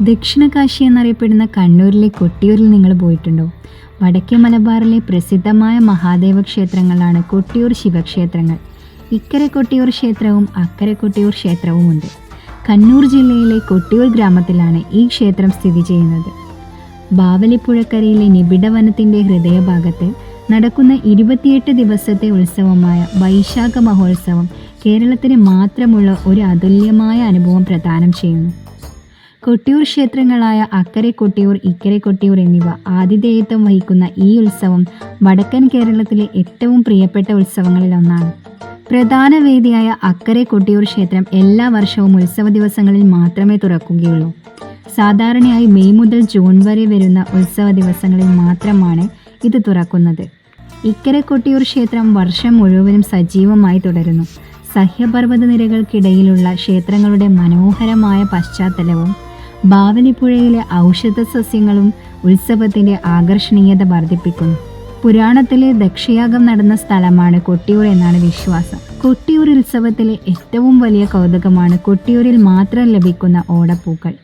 ദക്ഷിണകാശി എന്നറിയപ്പെടുന്ന കണ്ണൂരിലെ കൊട്ടിയൂരിൽ നിങ്ങൾ പോയിട്ടുണ്ടോ? വടക്കേ മലബാറിലെ പ്രസിദ്ധമായ മഹാദേവ ക്ഷേത്രങ്ങളാണ് കൊട്ടിയൂർ ശിവക്ഷേത്രങ്ങൾ. ഇക്കരെ കൊട്ടിയൂർ ക്ഷേത്രവും അക്കരെ കൊട്ടിയൂർ ക്ഷേത്രവും ഉണ്ട് കണ്ണൂർ ജില്ലയിലെ കൊട്ടിയൂർ ഗ്രാമത്തിലാണ് ഈ ക്ഷേത്രം സ്ഥിതി ചെയ്യുന്നത്. ബാവലിപ്പുഴക്കരയിലെ നിബിഡ വനത്തിന്റെ ഹൃദയഭാഗത്ത് നടക്കുന്ന ഇരുപത്തിയെട്ട് ദിവസത്തെ ഉത്സവമായ വൈശാഖ മഹോത്സവം കേരളത്തിന് മാത്രമുള്ള ഒരു അതുല്യമായ അനുഭവം പ്രദാനം ചെയ്യുന്നു. കൊട്ടിയൂർ ക്ഷേത്രങ്ങളായ അക്കരെ കൊട്ടിയൂർ ഇക്കരെ കൊട്ടിയൂർ എന്നിവ ആതിഥേയത്വം വഹിക്കുന്ന ഈ ഉത്സവം വടക്കൻ കേരളത്തിലെ ഏറ്റവും പ്രിയപ്പെട്ട ഉത്സവങ്ങളിൽ ഒന്നാണ്. പ്രധാന വേദിയായ അക്കരെ കൊട്ടിയൂർ ക്ഷേത്രം എല്ലാ വർഷവും ഉത്സവ ദിവസങ്ങളിൽ മാത്രമേ തുറക്കുകയുള്ളൂ. സാധാരണയായി മെയ് മുതൽ ജൂൺ വരെ വരുന്ന ഉത്സവ ദിവസങ്ങളിൽ മാത്രമാണ് ഇത് തുറക്കുന്നത്. ഇക്കരെ കൊട്ടിയൂർ ക്ഷേത്രം വർഷം മുഴുവനും സജീവമായി തുടരുന്നു. സഹ്യപർവത നിരകൾക്കിടയിലുള്ള ക്ഷേത്രങ്ങളുടെ മനോഹരമായ പശ്ചാത്തലവും ബാവലിപ്പുഴയിലെ ഔഷധ സസ്യങ്ങളും ഉത്സവത്തിന്റെ ആകർഷണീയത വർദ്ധിപ്പിക്കുന്നു. പുരാണത്തിലെ ദക്ഷയാഗം നടന്ന സ്ഥലമാണ് കൊട്ടിയൂർ എന്നാണ് വിശ്വാസം. കൊട്ടിയൂർ ഉത്സവത്തിലെ ഏറ്റവും വലിയ കൗതുകമാണ് കൊട്ടിയൂരിൽ മാത്രം ലഭിക്കുന്ന ഓടപ്പൂക്കൾ.